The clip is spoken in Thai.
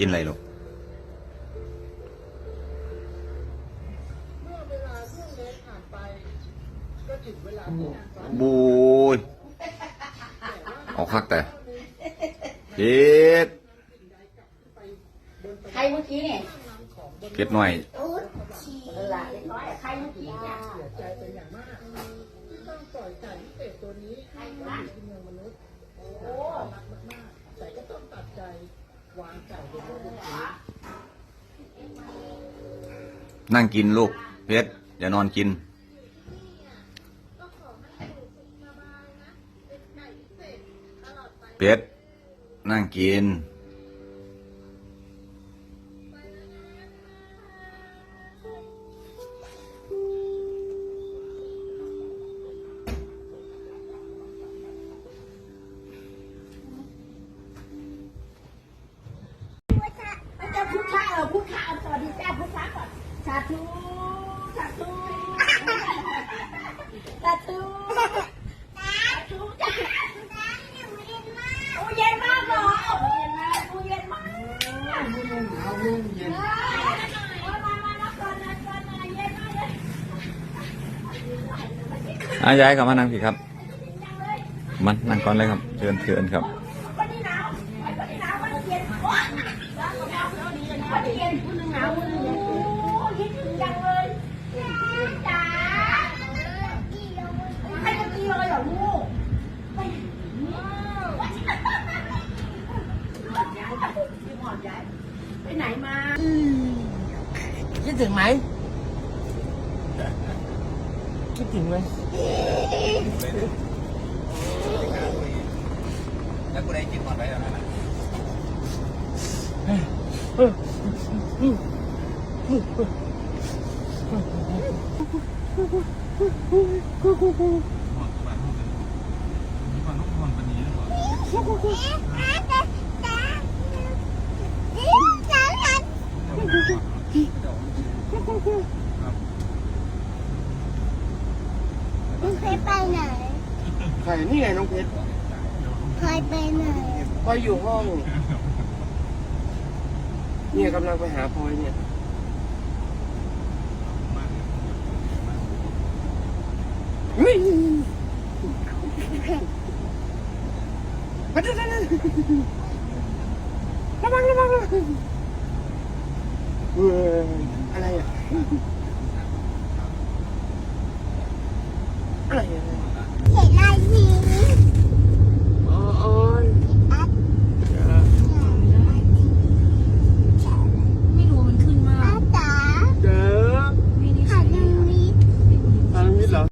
กินอะไรลูกเมื่อเวลาล่วงเลยผ่านไปก็ถึงเวลาที่นางฟ้าบูยเอาคักแต่เพ็ดใครเมื่อกี้เนี่ยเพ็ดหน่อย นั่งกินลูก เพชรอย่านอนกิน เพชรนั่งกิน พุทธะเออพุทธะสวัสดีเจ้าพุทธะก่อนสาธุสาธุสาธุสาธุจ้าเย็นมากเหรอเย็นมากโอ้เย็นมากเอาเย็นเย็นมามารับก่อนรับก่อนเย็นมายอายายกลับมานั่งพี่ครับ มันนั่งก่อนเลยครับเชิญเชิญครับ ถึงไหม คิดถึงไหมแล้วกูได้กินก่อนไปแล้วนะเคยไปไหน ใค รนี่ไงน้องเพชรเคยไปไหนพลอยอยู่ห้อง เนี่ยกำลังไปหาพลอยเนี่ยเฮ้ยมาดูนะระวังระวังระวังเฮ้ยอะไรอะอะไรอะเห็นอะไรที